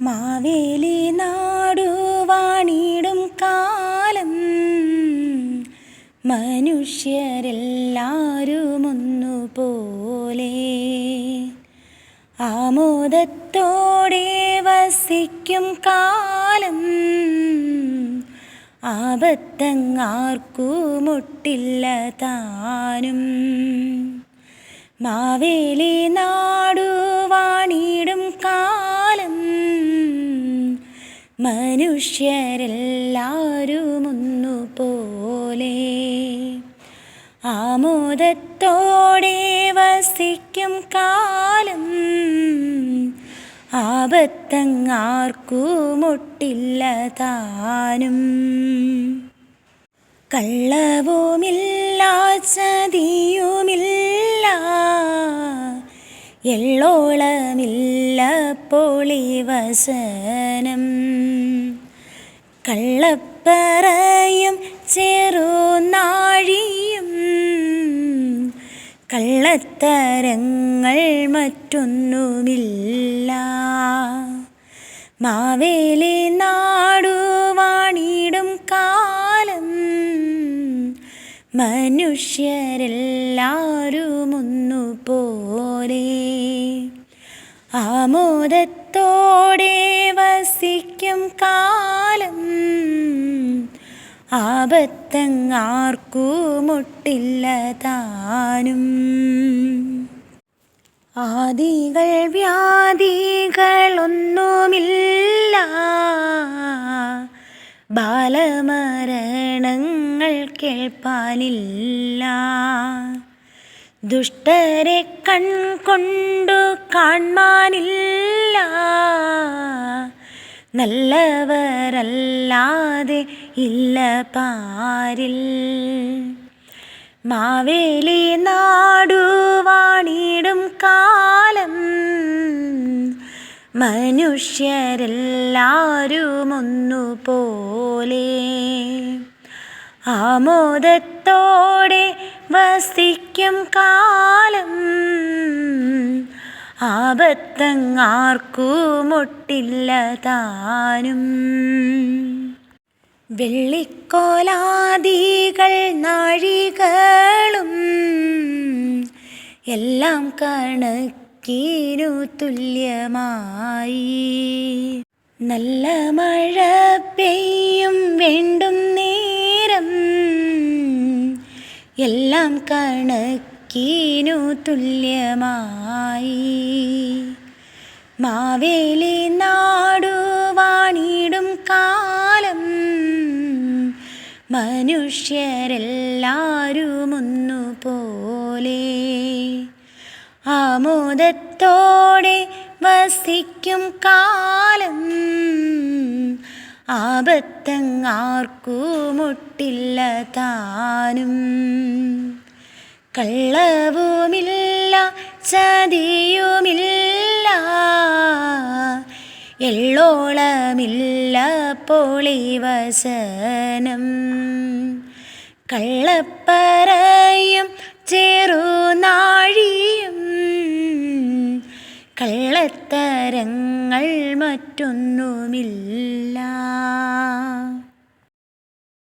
മാവേലി നാടുവാണിടും കാലം. മനുഷ്യരെല്ലാരും ഒന്നുപോലെ ആമോദത്തോടെ വസിക്കും കാലം. ആപത്തങ്ങാർക്കുമൊട്ടില്ല താനും. മാവേലി നാടുവാണിടും കാലം മനുഷ്യരെല്ലാവരും പോലെ ആമോദത്തോടെ വസിക്കും കാലം ആപത്തങ്ങാർക്കുമൊട്ടില്ല താനും കള്ളവുമില്ല ചതിയുമില്ല എള്ളോളമില്ല പൊളിവസനം കള്ളപ്പറയും ചെറുനാഴിയും കള്ളത്തരങ്ങൾ മറ്റൊന്നുമില്ല. മാവേലി നാടുവാണിടും കാലം മനുഷ്യരെല്ലാവരും ഒന്നുപോലെ ആമോദത്തോടെ വസിക്കും കാലം. ആപത്തങ്ങാർക്കു മുട്ടില്ല താനും ആദികൾ വ്യാധികളൊന്നുമില്ല. ബാലമരണങ്ങൾ കേൾപ്പാനില്ല. ദുഷ്ടരെ കൺകൊണ്ടു കാൺമാനില്ല നല്ലവരല്ലാതെ ഇല്ല പാരിൽ. മാവേലി നാടുവാണിടും കാലം. മനുഷ്യരെല്ലാവരും ഒന്നുപോലെ ആമോദത്തോടെ വസിക്കും കാലം. ആപത്തങ്ങാർക്കുമൊട്ടില്ല താനും വെള്ളിക്കോലാദികൾ നാഴികളും. എല്ലാം കണക്കിനു തുല്യമായി. നല്ല മഴ പെയ്യും വേണ്ടും നേരം എല്ലാം കണക്കീനു തുല്യമായി. മാവേലി നാടുവാണിടും കാലം മനുഷ്യരെല്ലാരുമൊന്നു പോലെ. ആമോദത്തോടെ വസിക്കും കാലം ആപത്തങ്ങാർക്കുമൊട്ടില്ല താനും കള്ളവുമില്ല ചതിയുമില്ല. എള്ളോളമില്ല പൊളിവസനം കള്ളപ്പറയും ചെറുനാഴിയും കള്ളത്തരങ്ങൾ മറ്റൊന്നുമില്ല.